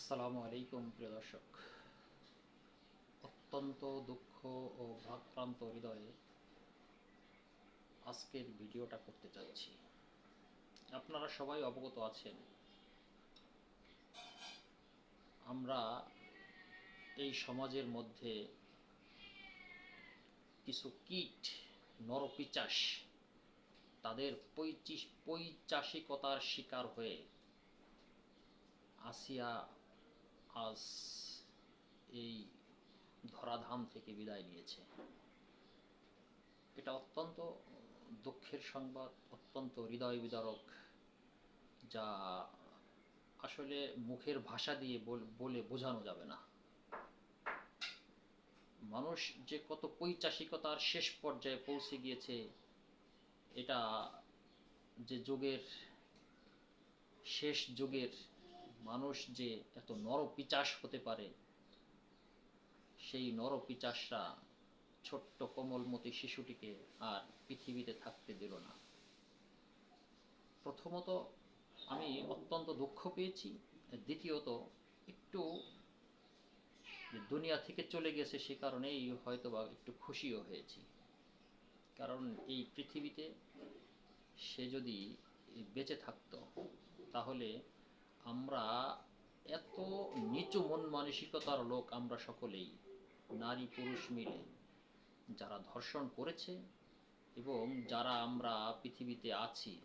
আসসালামু আলাইকুম, প্রিয় দর্শক। অত্যন্ত দুঃখ ও ভাগক্রান্ত হৃদয়ে আজকের ভিডিওটা করতে চাচ্ছি আপনারা সবাই অবগত আছেন, আমরা এই সমাজের মধ্যে কিছু কীট, নরপিচাস, তাদের পৈচিস পৈচাসিকতার শিকার হয়ে আসিয়া আজ এই ধরাধাম থেকে বিদায় নিয়েছে। এটা অত্যন্ত দুঃখের সংবাদ, অত্যন্ত হৃদয় বিদারক, যা আসলে মুখের ভাষা দিয়ে বলে বোঝানো যাবে না। মানুষ যে কত পৈচাসিকতার শেষ পর্যায়ে পৌঁছে গিয়েছে, এটা যে যুগের শেষ যুগের মানুষ যে এত নরপিচাস হতে পারে, সেই নরপিচাসরা ছোট্ট কোমলমতি শিশুটিকে আর পৃথিবীতে থাকতে দিল না। প্রথমত আমি অত্যন্ত দুঃখ পেয়েছি, দ্বিতীয়ত একটু দুনিয়া থেকে চলে গেছে সে কারণেই হয়তোবা একটু খুশিও হয়েছি। কারণ এই পৃথিবীতে সে যদি বেঁচে থাকতো, তাহলে আমরা এত নিচু মন মানসিকতার লোক আমরা সকলেই, নারী পুরুষ মিলে। যারা ধর্ষণ করেছে এবং যারা আমরা পৃথিবীতে আছি,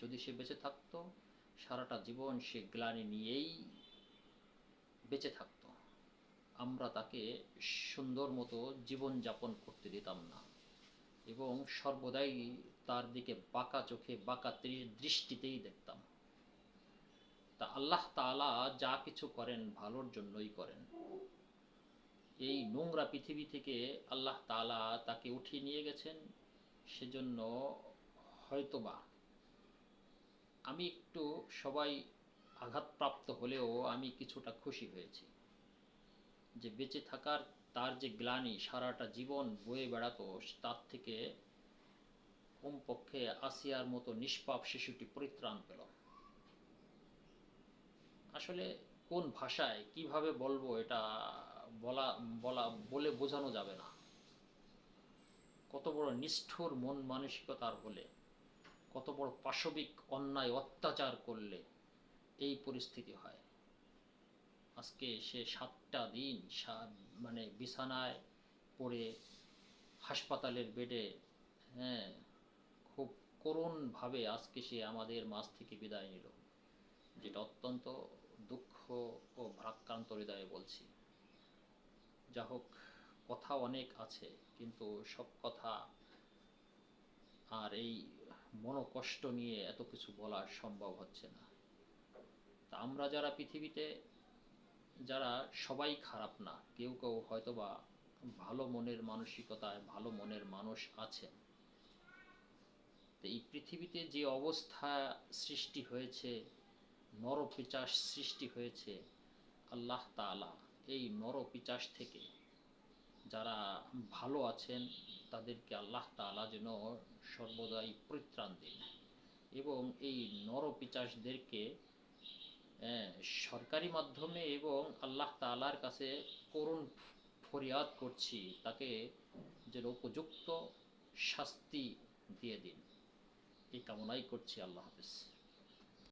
যদি সে বেঁচে থাকতো, সারাটা জীবন সে গ্লানি নিয়েই বেঁচে থাকতো। আমরা তাকে সুন্দর মতো জীবনযাপন করতে দিতাম না। এবং সর্বদাই তার দিকে বাঁকা চোখে বাঁকা দৃষ্টিতেই দেখতাম। তা আল্লাহ তাআলা যা কিছু করেন ভালোর জন্যই করেন। এই নোংরা পৃথিবী থেকে আল্লাহ তাআলা তাকে উঠিয়ে নিয়ে গেছেন, সেজন্য হয়তোবা আমি একটু সবাই আঘাতপ্রাপ্ত হলেও আমি কিছুটা খুশি হয়েছি। যে বেঁচে থাকার তার যে গ্লানি সারাটা জীবন বয়ে বেড়াতো, তার থেকে কমপক্ষে আসিয়ার মতো নিষ্পাপ শিশুটি পরিত্রাণ পেল। আসলে কোন ভাষায় কীভাবে বলব এটা বলা বলা, বলে বোঝানো যাবে না। কত বড় নিষ্ঠুর মন মানসিকতার হলে, কত বড় পাশবিক অন্যায় অত্যাচার করলে এই পরিস্থিতি হয়। আজকে সে সাতটা দিন মানে বিছানায় পড়ে হাসপাতালের বেডে হ্যাঁ খুব করুণভাবে আজকে সে আমাদের মাঝ থেকে বিদায় নিল, যেটা অত্যন্ত ও ভারাক্রান্ত হৃদয়ে বলছি। যা হোক, কথা অনেক আছে, কিন্তু সব কথা আর এই মনোকষ্ট নিয়ে এত কিছু বলা সম্ভব হচ্ছে না। তা আমরা যারা পৃথিবীতে, যারা সবাই খারাপ না, কেউ কেউ হয়তোবা ভালো মনের মানসিকতায় ভালো মনের মানুষ আছেন। তো এই পৃথিবীতে যে অবস্থা সৃষ্টি হয়েছে নরপিচাস সৃষ্টি হয়েছে আল্লাহ তাআলা। এই নরপিচাস থেকে যারা ভালো আছেন তাদেরকে আল্লাহ তাআলা যেন সর্বদাই পরিত্রাণ দিন। এবং এই নরপিচাসদেরকে আহ, সরকারি মাধ্যমে এবং আল্লাহ তাআলার কাছে করুণ ফরিয়াদ করছি তাকে যেন উপযুক্ত শাস্তি দিয়ে দিন। এই কামনাই করছি আল্লাহ হাফিজ।